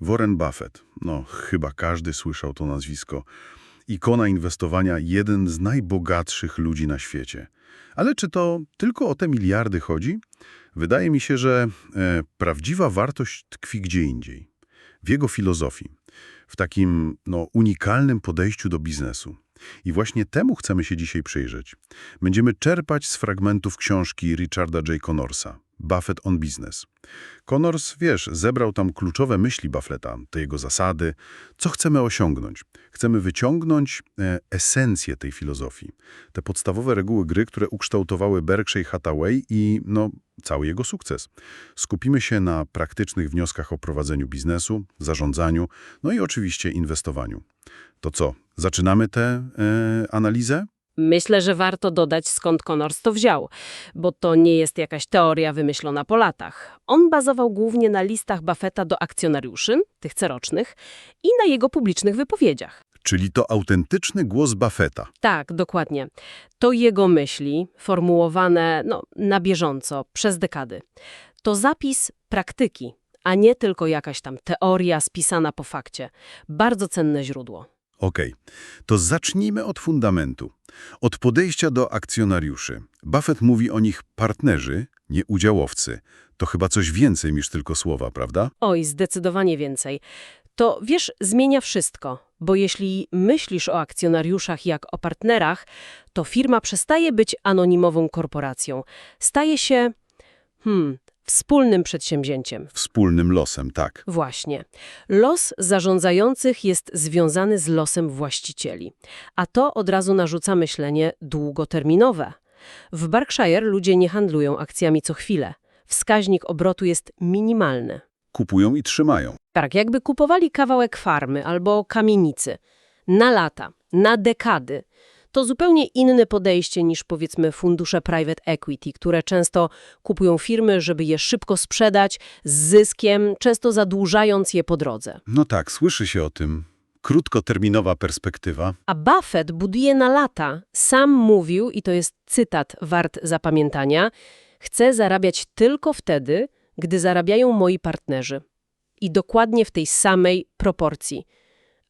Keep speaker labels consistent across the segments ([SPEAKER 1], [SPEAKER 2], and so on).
[SPEAKER 1] Warren Buffett. No, chyba każdy słyszał to nazwisko. Ikona inwestowania, jeden z najbogatszych ludzi na świecie. Ale czy to tylko o te miliardy chodzi? Wydaje mi się, że e, prawdziwa wartość tkwi gdzie indziej. W jego filozofii, w takim no, unikalnym podejściu do biznesu. I właśnie temu chcemy się dzisiaj przyjrzeć. Będziemy czerpać z fragmentów książki Richarda J. Connorsa Buffett on Business. Connors, wiesz, zebrał tam kluczowe myśli Buffetta, te jego zasady, co chcemy osiągnąć. Chcemy wyciągnąć e, esencję tej filozofii, te podstawowe reguły gry, które ukształtowały Berkshire Hathaway i no, cały jego sukces. Skupimy się na praktycznych wnioskach o prowadzeniu biznesu, zarządzaniu, no i oczywiście inwestowaniu. To co, zaczynamy tę e, analizę?
[SPEAKER 2] Myślę, że warto dodać, skąd Connors to wziął, bo to nie jest jakaś teoria wymyślona po latach. On bazował głównie na listach Buffetta do akcjonariuszy, tych corocznych, i na jego publicznych wypowiedziach.
[SPEAKER 1] Czyli to autentyczny głos Buffetta.
[SPEAKER 2] Tak, dokładnie. To jego myśli, formułowane no, na bieżąco, przez dekady. To zapis praktyki, a nie tylko jakaś tam teoria spisana po fakcie. Bardzo cenne źródło.
[SPEAKER 1] Okej, to zacznijmy od fundamentu. Od podejścia do akcjonariuszy. Buffett mówi o nich partnerzy, nie udziałowcy. To chyba coś więcej niż tylko słowa, prawda?
[SPEAKER 2] Oj, zdecydowanie więcej. To wiesz, zmienia wszystko, bo jeśli myślisz o akcjonariuszach jak o partnerach, to firma przestaje być anonimową korporacją. Staje się, hmm, wspólnym przedsięwzięciem.
[SPEAKER 1] Wspólnym losem, tak.
[SPEAKER 2] Właśnie. Los zarządzających jest związany z losem właścicieli, a to od razu narzuca myślenie długoterminowe. W Berkshire ludzie nie handlują akcjami co chwilę. Wskaźnik obrotu jest minimalny.
[SPEAKER 1] Kupują i trzymają.
[SPEAKER 2] Tak, jakby kupowali kawałek farmy albo kamienicy. Na lata, na dekady. To zupełnie inne podejście niż powiedzmy fundusze private equity, które często kupują firmy, żeby je szybko sprzedać z zyskiem, często zadłużając je po drodze.
[SPEAKER 1] No tak, słyszy się o tym. Krótkoterminowa perspektywa.
[SPEAKER 2] A Buffett buduje na lata. Sam mówił, i to jest cytat wart zapamiętania, chcę zarabiać tylko wtedy, gdy zarabiają moi partnerzy. I dokładnie w tej samej proporcji.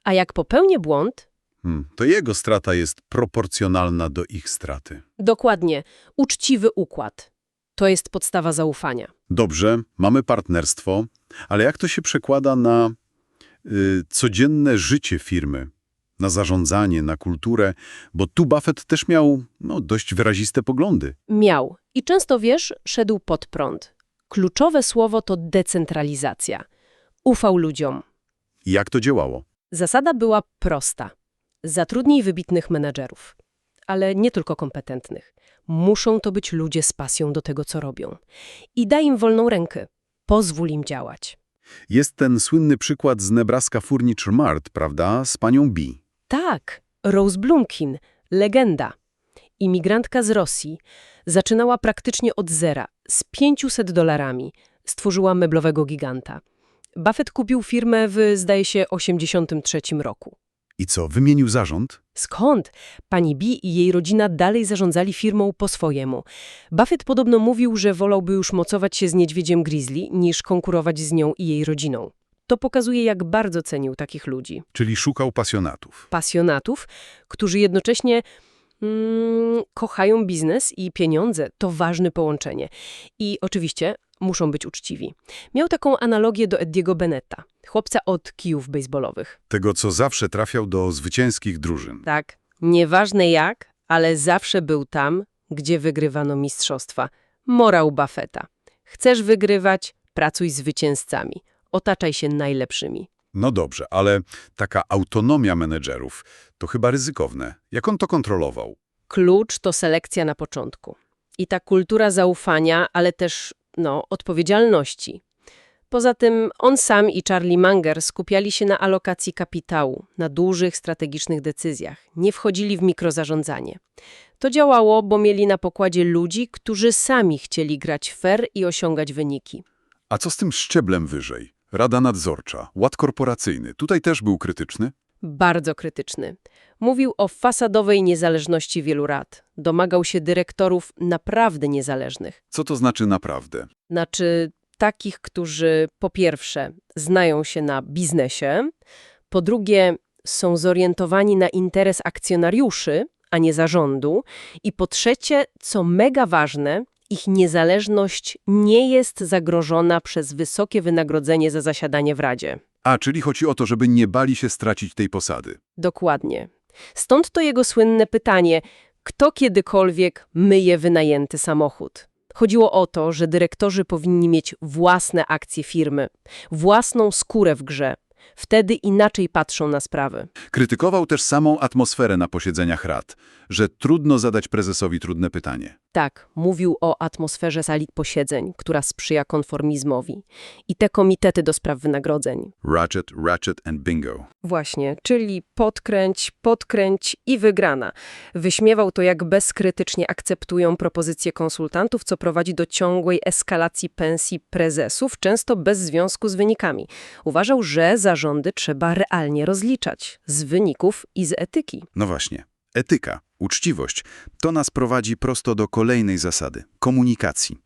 [SPEAKER 2] A jak popełnię błąd,
[SPEAKER 1] Hmm, to jego strata jest proporcjonalna do ich straty.
[SPEAKER 2] dokładnie uczciwy układ. To jest podstawa zaufania.
[SPEAKER 1] Dobrze, mamy partnerstwo, ale jak to się przekłada na y, codzienne życie firmy, na zarządzanie, na kulturę, bo tu Buffett też miał no, dość wyraziste poglądy.
[SPEAKER 2] Miał. I często, wiesz, szedł pod prąd. Kluczowe słowo to decentralizacja. Ufał ludziom.
[SPEAKER 1] I jak to działało?
[SPEAKER 2] Zasada była prosta. Zatrudnij wybitnych menedżerów, ale nie tylko kompetentnych. Muszą to być ludzie z pasją do tego, co robią. I daj im wolną rękę. Pozwól im działać.
[SPEAKER 1] Jest ten słynny przykład z Nebraska Furniture Mart, prawda, z panią B.
[SPEAKER 2] Tak, Rose Blumkin, legenda. Imigrantka z Rosji zaczynała praktycznie od zera, z 500 dolarami. Stworzyła meblowego giganta. Buffett kupił firmę w, zdaje się, 83 roku.
[SPEAKER 1] I co, wymienił zarząd?
[SPEAKER 2] Skąd? Pani B i jej rodzina dalej zarządzali firmą po swojemu. Buffett podobno mówił, że wolałby już mocować się z niedźwiedziem grizzly, niż konkurować z nią i jej rodziną. To pokazuje, jak bardzo cenił takich ludzi.
[SPEAKER 1] Czyli szukał pasjonatów.
[SPEAKER 2] Pasjonatów, którzy jednocześnie mm, kochają biznes i pieniądze. To ważne połączenie. I oczywiście muszą być uczciwi. Miał taką analogię do Ediego Benetta, chłopca od kijów baseballowych.
[SPEAKER 1] Tego, co zawsze trafiał do zwycięskich drużyn.
[SPEAKER 2] Tak, nieważne jak, ale zawsze był tam, gdzie wygrywano mistrzostwa. Morał Buffetta. Chcesz wygrywać? Pracuj z zwycięzcami. Otaczaj się najlepszymi.
[SPEAKER 1] No dobrze, ale taka autonomia menedżerów to chyba ryzykowne. Jak on to kontrolował?
[SPEAKER 2] Klucz to selekcja na początku. I ta kultura zaufania, ale też, no, odpowiedzialności. Poza tym on sam i Charlie Munger skupiali się na alokacji kapitału, na dużych strategicznych decyzjach. Nie wchodzili w mikrozarządzanie. To działało, bo mieli na pokładzie ludzi, którzy sami chcieli grać fair i osiągać wyniki.
[SPEAKER 1] A co z tym szczeblem wyżej? Rada nadzorcza, ład korporacyjny. Tutaj też był krytyczny?
[SPEAKER 2] Bardzo krytyczny. Mówił o fasadowej niezależności wielu rad. Domagał się dyrektorów naprawdę niezależnych.
[SPEAKER 1] Co to znaczy naprawdę?
[SPEAKER 2] Znaczy Takich, którzy po pierwsze znają się na biznesie, po drugie są zorientowani na interes akcjonariuszy, a nie zarządu i po trzecie, co mega ważne, ich niezależność nie jest zagrożona przez wysokie wynagrodzenie za zasiadanie w Radzie.
[SPEAKER 1] A, czyli chodzi o to, żeby nie bali się stracić tej posady.
[SPEAKER 2] Dokładnie. Stąd to jego słynne pytanie, kto kiedykolwiek myje wynajęty samochód? Chodziło o to, że dyrektorzy powinni mieć własne akcje firmy, własną skórę w grze. Wtedy inaczej patrzą na sprawy.
[SPEAKER 1] Krytykował też samą atmosferę na posiedzeniach rad, że trudno zadać prezesowi trudne pytanie.
[SPEAKER 2] Tak, mówił o atmosferze sali posiedzeń, która sprzyja konformizmowi. I te komitety do spraw wynagrodzeń.
[SPEAKER 1] Ratchet, ratchet and bingo.
[SPEAKER 2] Właśnie, czyli podkręć, podkręć i wygrana. Wyśmiewał to, jak bezkrytycznie akceptują propozycje konsultantów, co prowadzi do ciągłej eskalacji pensji prezesów, często bez związku z wynikami. Uważał, że zarządy trzeba realnie rozliczać z wyników i z etyki.
[SPEAKER 1] No właśnie. Etyka, uczciwość, to nas prowadzi prosto do kolejnej zasady – komunikacji.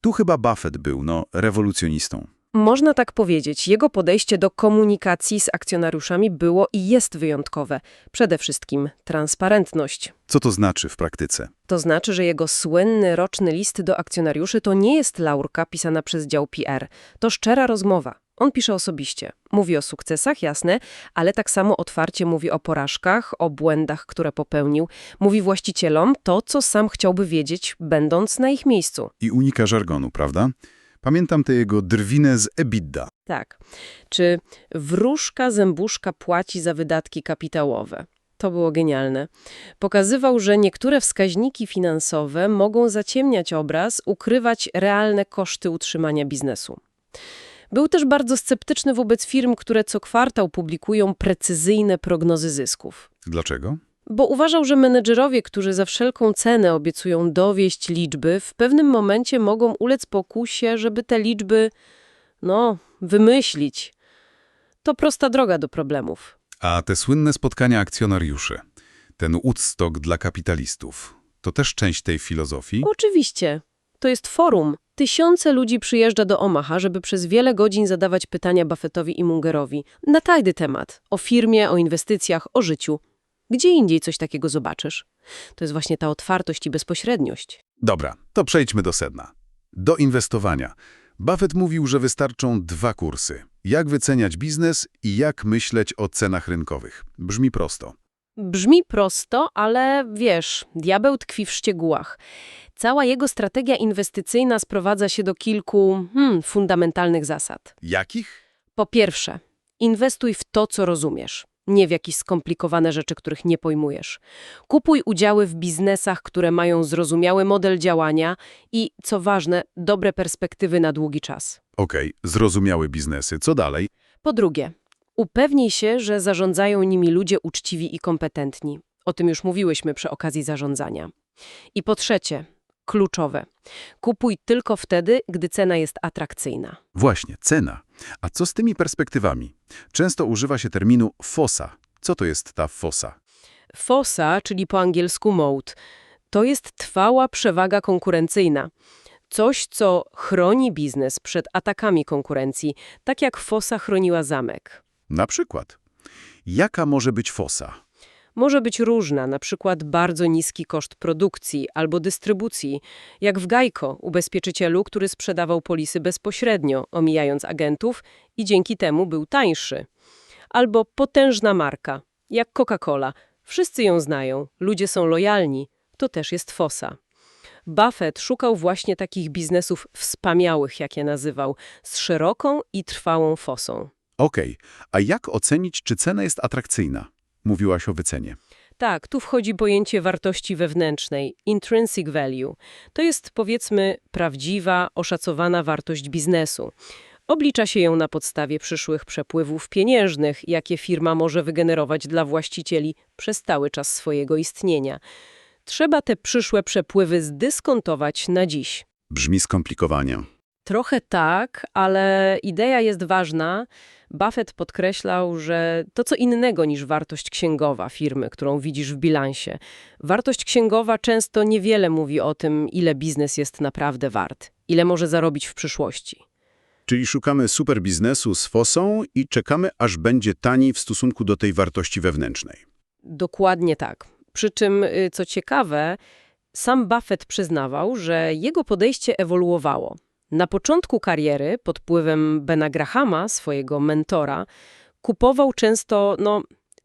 [SPEAKER 1] Tu chyba Buffett był, no, rewolucjonistą.
[SPEAKER 2] Można tak powiedzieć, jego podejście do komunikacji z akcjonariuszami było i jest wyjątkowe. Przede wszystkim transparentność.
[SPEAKER 1] Co to znaczy w praktyce?
[SPEAKER 2] To znaczy, że jego słynny roczny list do akcjonariuszy to nie jest laurka pisana przez dział PR. To szczera rozmowa. On pisze osobiście. Mówi o sukcesach, jasne, ale tak samo otwarcie mówi o porażkach, o błędach, które popełnił. Mówi właścicielom to, co sam chciałby wiedzieć, będąc na ich miejscu.
[SPEAKER 1] I unika żargonu, prawda? Pamiętam tę jego drwinę z EBITDA.
[SPEAKER 2] Tak. Czy wróżka zębuszka płaci za wydatki kapitałowe? To było genialne. Pokazywał, że niektóre wskaźniki finansowe mogą zaciemniać obraz, ukrywać realne koszty utrzymania biznesu. Był też bardzo sceptyczny wobec firm, które co kwartał publikują precyzyjne prognozy zysków.
[SPEAKER 1] Dlaczego?
[SPEAKER 2] Bo uważał, że menedżerowie, którzy za wszelką cenę obiecują dowieść liczby, w pewnym momencie mogą ulec pokusie, żeby te liczby, no, wymyślić. To prosta droga do problemów.
[SPEAKER 1] A te słynne spotkania akcjonariuszy, ten Woodstock dla kapitalistów, to też część tej filozofii?
[SPEAKER 2] Oczywiście. To jest forum. Tysiące ludzi przyjeżdża do Omaha, żeby przez wiele godzin zadawać pytania Buffettowi i Mungerowi na tajny temat. O firmie, o inwestycjach, o życiu. Gdzie indziej coś takiego zobaczysz? To jest właśnie ta otwartość i bezpośredniość.
[SPEAKER 1] Dobra, to przejdźmy do sedna. Do inwestowania. Buffett mówił, że wystarczą dwa kursy. Jak wyceniać biznes i jak myśleć o cenach rynkowych. Brzmi prosto.
[SPEAKER 2] Brzmi prosto, ale wiesz, diabeł tkwi w szczegółach. Cała jego strategia inwestycyjna sprowadza się do kilku hmm, fundamentalnych zasad.
[SPEAKER 1] Jakich?
[SPEAKER 2] Po pierwsze, inwestuj w to, co rozumiesz, nie w jakieś skomplikowane rzeczy, których nie pojmujesz. Kupuj udziały w biznesach, które mają zrozumiały model działania i, co ważne, dobre perspektywy na długi czas.
[SPEAKER 1] Okej, zrozumiałe biznesy. Co dalej?
[SPEAKER 2] Po drugie, upewnij się, że zarządzają nimi ludzie uczciwi i kompetentni. O tym już mówiłyśmy przy okazji zarządzania. I po trzecie, kluczowe. Kupuj tylko wtedy, gdy cena jest atrakcyjna.
[SPEAKER 1] Właśnie, cena. A co z tymi perspektywami? Często używa się terminu fosa. Co to jest ta fosa?
[SPEAKER 2] FOSA, czyli po angielsku moat, to jest trwała przewaga konkurencyjna. Coś, co chroni biznes przed atakami konkurencji, tak jak FOSA chroniła zamek.
[SPEAKER 1] Na przykład. Jaka może być fosa?
[SPEAKER 2] Może być różna, na przykład bardzo niski koszt produkcji albo dystrybucji, jak w Geico, ubezpieczycielu, który sprzedawał polisy bezpośrednio, omijając agentów i dzięki temu był tańszy. Albo potężna marka, jak Coca-Cola. Wszyscy ją znają, ludzie są lojalni. To też jest fosa. Buffett szukał właśnie takich biznesów wspaniałych, jak je nazywał, z szeroką i trwałą fosą.
[SPEAKER 1] Okej, a jak ocenić, czy cena jest atrakcyjna? Mówiłaś o wycenie.
[SPEAKER 2] Tak, tu wchodzi pojęcie wartości wewnętrznej, intrinsic value. To jest, powiedzmy, prawdziwa, oszacowana wartość biznesu. Oblicza się ją na podstawie przyszłych przepływów pieniężnych, jakie firma może wygenerować dla właścicieli przez cały czas swojego istnienia. Trzeba te przyszłe przepływy zdyskontować na dziś.
[SPEAKER 1] Brzmi skomplikowanie.
[SPEAKER 2] Trochę tak, ale idea jest ważna. Buffett podkreślał, że to co innego niż wartość księgowa firmy, którą widzisz w bilansie. Wartość księgowa często niewiele mówi o tym, ile biznes jest naprawdę wart, ile może zarobić w przyszłości.
[SPEAKER 1] Czyli szukamy super biznesu z fosą i czekamy, aż będzie tani w stosunku do tej wartości wewnętrznej.
[SPEAKER 2] Dokładnie tak. Przy czym, y, co ciekawe, sam Buffett przyznawał, że jego podejście ewoluowało. Na początku kariery, pod wpływem Bena Grahama, swojego mentora, kupował często, no,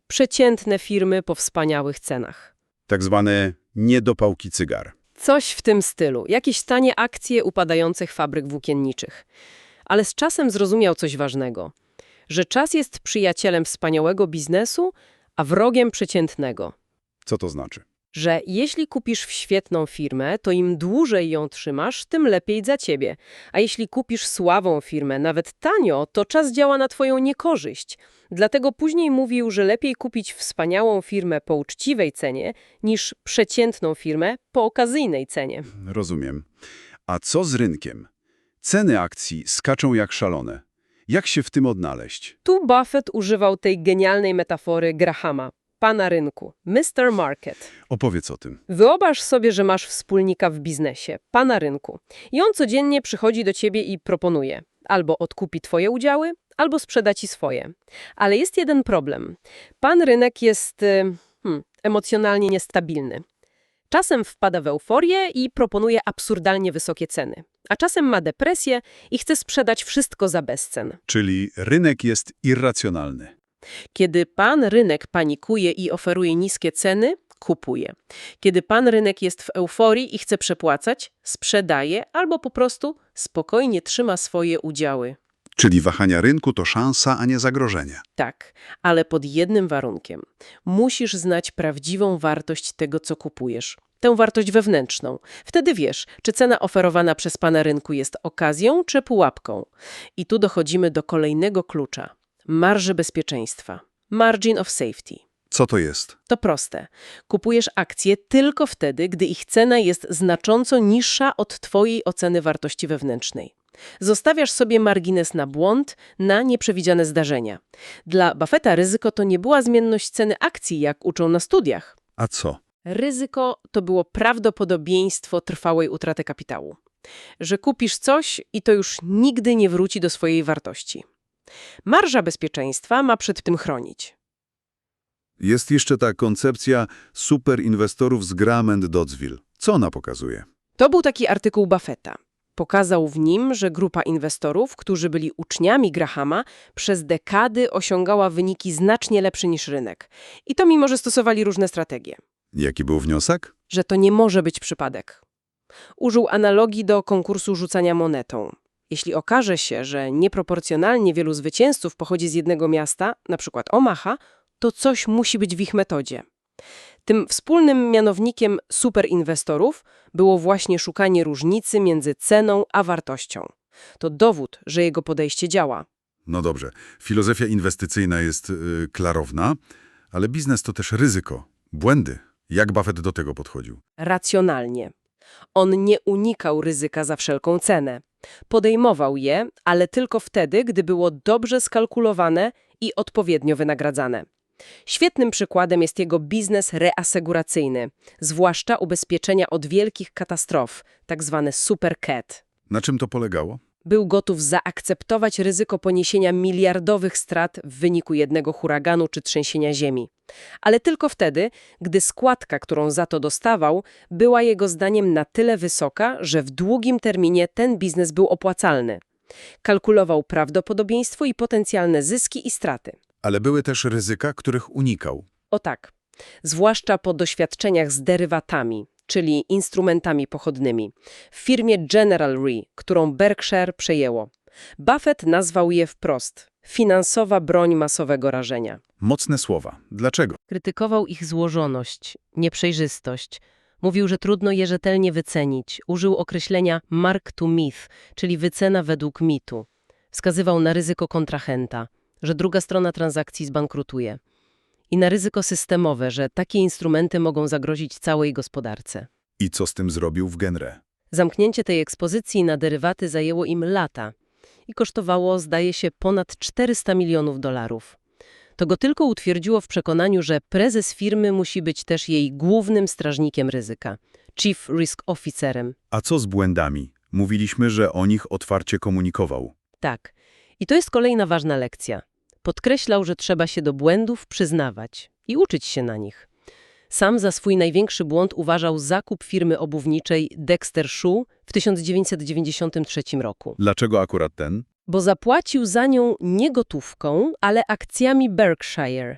[SPEAKER 2] przeciętne firmy po wspaniałych cenach.
[SPEAKER 1] Tak zwane niedopałki cygar.
[SPEAKER 2] Coś w tym stylu, jakieś tanie akcje upadających fabryk włókienniczych. Ale z czasem zrozumiał coś ważnego, że czas jest przyjacielem wspaniałego biznesu, a wrogiem przeciętnego.
[SPEAKER 1] Co to znaczy?
[SPEAKER 2] Że jeśli kupisz w świetną firmę, to im dłużej ją trzymasz, tym lepiej za ciebie. A jeśli kupisz słabą firmę, nawet tanio, to czas działa na twoją niekorzyść. Dlatego później mówił, że lepiej kupić wspaniałą firmę po uczciwej cenie, niż przeciętną firmę po okazyjnej cenie.
[SPEAKER 1] Rozumiem. A co z rynkiem? Ceny akcji skaczą jak szalone. Jak się w tym odnaleźć?
[SPEAKER 2] Tu Buffett używał tej genialnej metafory Grahama, pana rynku, Mr. Market.
[SPEAKER 1] Opowiedz o tym.
[SPEAKER 2] Wyobraź sobie, że masz wspólnika w biznesie, pana rynku. I on codziennie przychodzi do ciebie i proponuje. Albo odkupi twoje udziały, albo sprzeda ci swoje. Ale jest jeden problem. Pan rynek jest y, hmm, emocjonalnie niestabilny. Czasem wpada w euforię i proponuje absurdalnie wysokie ceny. A czasem ma depresję i chce sprzedać wszystko za bezcen.
[SPEAKER 1] Czyli rynek jest irracjonalny.
[SPEAKER 2] Kiedy pan rynek panikuje i oferuje niskie ceny, kupuje. Kiedy pan rynek jest w euforii i chce przepłacać, sprzedaje albo po prostu spokojnie trzyma swoje udziały.
[SPEAKER 1] Czyli wahania rynku to szansa, a nie zagrożenie.
[SPEAKER 2] Tak, ale pod jednym warunkiem. Musisz znać prawdziwą wartość tego, co kupujesz. Tę wartość wewnętrzną. Wtedy wiesz, czy cena oferowana przez pana rynku jest okazją czy pułapką. I tu dochodzimy do kolejnego klucza. Marży bezpieczeństwa. Margin of safety.
[SPEAKER 1] Co to jest?
[SPEAKER 2] To proste. Kupujesz akcje tylko wtedy, gdy ich cena jest znacząco niższa od Twojej oceny wartości wewnętrznej. Zostawiasz sobie margines na błąd, na nieprzewidziane zdarzenia. Dla Buffetta ryzyko to nie była zmienność ceny akcji, jak uczą na studiach.
[SPEAKER 1] A co?
[SPEAKER 2] Ryzyko to było prawdopodobieństwo trwałej utraty kapitału. Że kupisz coś i to już nigdy nie wróci do swojej wartości. Marża bezpieczeństwa ma przed tym chronić.
[SPEAKER 1] Jest jeszcze ta koncepcja superinwestorów z Graham and Doddsville. Co ona pokazuje?
[SPEAKER 2] To był taki artykuł Buffetta. Pokazał w nim, że grupa inwestorów, którzy byli uczniami Grahama, przez dekady osiągała wyniki znacznie lepsze niż rynek. I to mimo, że stosowali różne strategie.
[SPEAKER 1] Jaki był wniosek?
[SPEAKER 2] Że to nie może być przypadek. Użył analogii do konkursu rzucania monetą. Jeśli okaże się, że nieproporcjonalnie wielu zwycięzców pochodzi z jednego miasta, np. Omaha, to coś musi być w ich metodzie. Tym wspólnym mianownikiem superinwestorów było właśnie szukanie różnicy między ceną a wartością. To dowód, że jego podejście działa.
[SPEAKER 1] No dobrze, filozofia inwestycyjna jest y, klarowna, ale biznes to też ryzyko, błędy. Jak Buffett do tego podchodził?
[SPEAKER 2] Racjonalnie. On nie unikał ryzyka za wszelką cenę. Podejmował je, ale tylko wtedy, gdy było dobrze skalkulowane i odpowiednio wynagradzane. Świetnym przykładem jest jego biznes reaseguracyjny, zwłaszcza ubezpieczenia od wielkich katastrof, tzw. super cat.
[SPEAKER 1] Na czym to polegało?
[SPEAKER 2] Był gotów zaakceptować ryzyko poniesienia miliardowych strat w wyniku jednego huraganu czy trzęsienia ziemi. Ale tylko wtedy, gdy składka, którą za to dostawał, była jego zdaniem na tyle wysoka, że w długim terminie ten biznes był opłacalny. Kalkulował prawdopodobieństwo i potencjalne zyski i straty.
[SPEAKER 1] Ale były też ryzyka, których unikał.
[SPEAKER 2] O tak, zwłaszcza po doświadczeniach z derywatami, czyli instrumentami pochodnymi, w firmie General Re, którą Berkshire przejęło. Buffett nazwał je wprost finansowa broń masowego rażenia.
[SPEAKER 1] Mocne słowa. Dlaczego?
[SPEAKER 2] Krytykował ich złożoność, nieprzejrzystość. Mówił, że trudno je rzetelnie wycenić. Użył określenia mark to myth, czyli wycena według mitu. Wskazywał na ryzyko kontrahenta, że druga strona transakcji zbankrutuje. I na ryzyko systemowe, że takie instrumenty mogą zagrozić całej gospodarce.
[SPEAKER 1] I co z tym zrobił w genre?
[SPEAKER 2] Zamknięcie tej ekspozycji na derywaty zajęło im lata i kosztowało, zdaje się, ponad 400 milionów dolarów. To go tylko utwierdziło w przekonaniu, że prezes firmy musi być też jej głównym strażnikiem ryzyka, chief risk officerem.
[SPEAKER 1] A co z błędami? Mówiliśmy, że o nich otwarcie komunikował.
[SPEAKER 2] Tak. I to jest kolejna ważna lekcja. Podkreślał, że trzeba się do błędów przyznawać i uczyć się na nich. Sam za swój największy błąd uważał zakup firmy obuwniczej Dexter Shoe w 1993 roku,
[SPEAKER 1] Dlaczego akurat ten?
[SPEAKER 2] bo zapłacił za nią nie gotówką, ale akcjami Berkshire.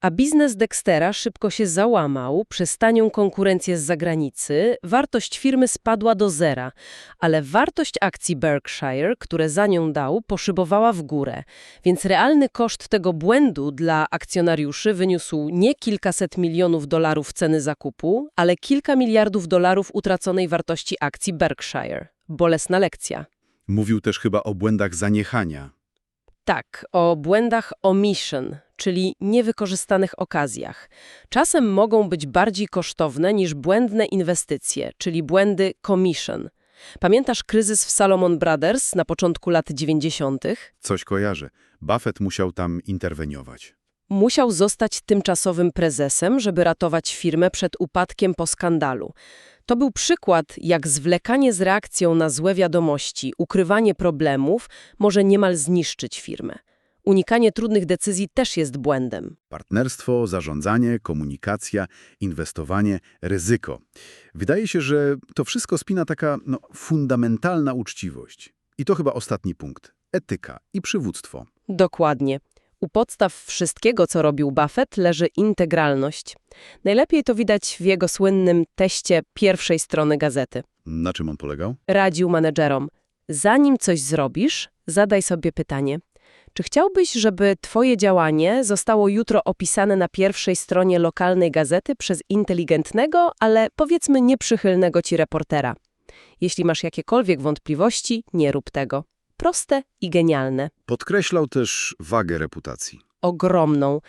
[SPEAKER 2] A biznes Dextera szybko się załamał, przez tanią konkurencję z zagranicy wartość firmy spadła do zera, ale wartość akcji Berkshire, które za nią dał, poszybowała w górę, więc realny koszt tego błędu dla akcjonariuszy wyniósł nie kilkaset milionów dolarów ceny zakupu, ale kilka miliardów dolarów utraconej wartości akcji Berkshire. Bolesna lekcja.
[SPEAKER 1] Mówił też chyba o błędach zaniechania.
[SPEAKER 2] Tak, o błędach omission, czyli niewykorzystanych okazjach. Czasem mogą być bardziej kosztowne niż błędne inwestycje, czyli błędy commission. Pamiętasz kryzys w Salomon Brothers na początku lat 90.?
[SPEAKER 1] Coś kojarzy. Buffett musiał tam interweniować.
[SPEAKER 2] Musiał zostać tymczasowym prezesem, żeby ratować firmę przed upadkiem po skandalu. To był przykład, jak zwlekanie z reakcją na złe wiadomości, ukrywanie problemów może niemal zniszczyć firmę. Unikanie trudnych decyzji też jest błędem.
[SPEAKER 1] Partnerstwo, zarządzanie, komunikacja, inwestowanie, ryzyko. Wydaje się, że to wszystko spina taka no, fundamentalna uczciwość. I to chyba ostatni punkt. Etyka i przywództwo.
[SPEAKER 2] Dokładnie. U podstaw wszystkiego, co robił Buffett, leży integralność. Najlepiej to widać w jego słynnym teście pierwszej strony gazety.
[SPEAKER 1] Na czym on polegał?
[SPEAKER 2] Radził menedżerom, zanim coś zrobisz, zadaj sobie pytanie, czy chciałbyś, żeby twoje działanie zostało jutro opisane na pierwszej stronie lokalnej gazety przez inteligentnego, ale powiedzmy nieprzychylnego ci reportera? Jeśli masz jakiekolwiek wątpliwości, nie rób tego. Proste i genialne.
[SPEAKER 1] Podkreślał też wagę reputacji.
[SPEAKER 2] ogromną.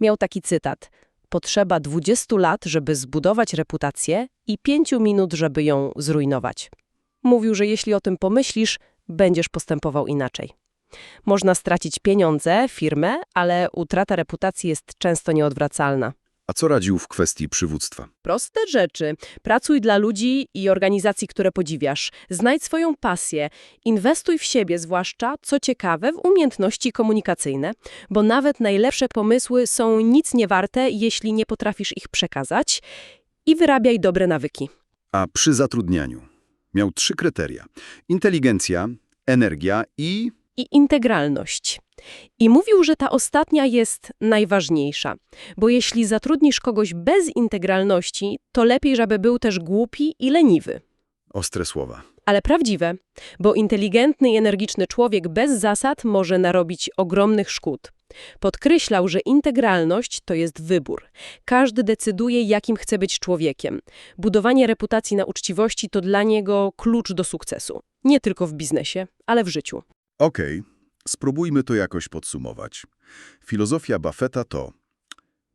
[SPEAKER 2] Miał taki cytat. Potrzeba 20 lat, żeby zbudować reputację i 5 minut, żeby ją zrujnować. Mówił, że jeśli o tym pomyślisz, będziesz postępował inaczej. Można stracić pieniądze, firmę, ale utrata reputacji jest często nieodwracalna.
[SPEAKER 1] A co radził w kwestii przywództwa?
[SPEAKER 2] Proste rzeczy. Pracuj dla ludzi i organizacji, które podziwiasz. Znajdź swoją pasję. Inwestuj w siebie, zwłaszcza, co ciekawe, w umiejętności komunikacyjne, bo nawet najlepsze pomysły są nic nie warte, jeśli nie potrafisz ich przekazać. I wyrabiaj dobre nawyki.
[SPEAKER 1] A przy zatrudnianiu miał trzy kryteria. Inteligencja, energia i...
[SPEAKER 2] I integralność. I mówił, że ta ostatnia jest najważniejsza, bo jeśli zatrudnisz kogoś bez integralności, to lepiej, żeby był też głupi i leniwy.
[SPEAKER 1] Ostre słowa.
[SPEAKER 2] ale prawdziwe, bo inteligentny i energiczny człowiek bez zasad może narobić ogromnych szkód. Podkreślał, że integralność to jest wybór. Każdy decyduje, jakim chce być człowiekiem. Budowanie reputacji na uczciwości to dla niego klucz do sukcesu. Nie tylko w biznesie, ale w życiu.
[SPEAKER 1] Okej, spróbujmy to jakoś podsumować. Filozofia Buffetta to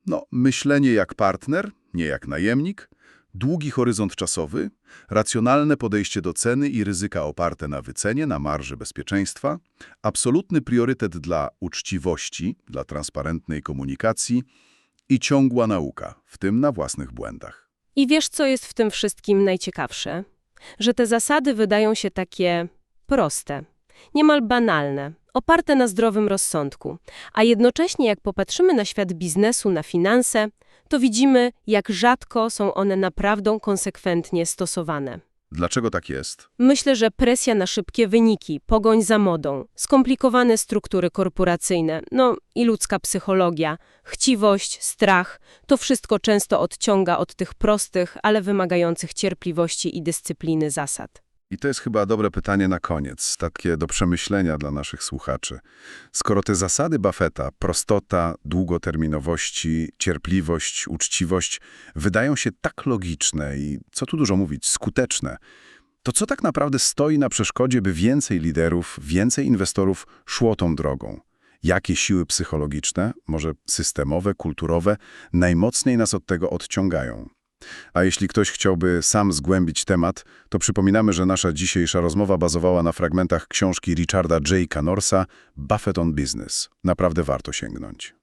[SPEAKER 1] no, myślenie jak partner, nie jak najemnik, długi horyzont czasowy, racjonalne podejście do ceny i ryzyka oparte na wycenie, na marży bezpieczeństwa, absolutny priorytet dla uczciwości, dla transparentnej komunikacji i ciągła nauka, w tym na własnych błędach.
[SPEAKER 2] I wiesz, co jest w tym wszystkim najciekawsze? Że te zasady wydają się takie proste, niemal banalne, oparte na zdrowym rozsądku. A jednocześnie, jak popatrzymy na świat biznesu, na finanse, to widzimy, jak rzadko są one naprawdę konsekwentnie stosowane.
[SPEAKER 1] Dlaczego tak jest?
[SPEAKER 2] Myślę, że presja na szybkie wyniki, pogoń za modą, skomplikowane struktury korporacyjne, no i ludzka psychologia, chciwość, strach, to wszystko często odciąga od tych prostych, ale wymagających cierpliwości i dyscypliny zasad.
[SPEAKER 1] I to jest chyba dobre pytanie na koniec, takie do przemyślenia dla naszych słuchaczy. Skoro te zasady Buffetta, prostota, długoterminowości, cierpliwość, uczciwość, wydają się tak logiczne i, co tu dużo mówić, skuteczne, to co tak naprawdę stoi na przeszkodzie, by więcej liderów, więcej inwestorów szło tą drogą? Jakie siły psychologiczne, może systemowe, kulturowe, najmocniej nas od tego odciągają? A jeśli ktoś chciałby sam zgłębić temat, to przypominamy, że nasza dzisiejsza rozmowa bazowała na fragmentach książki Richarda J. Canorsa Buffett on Business. Naprawdę warto sięgnąć.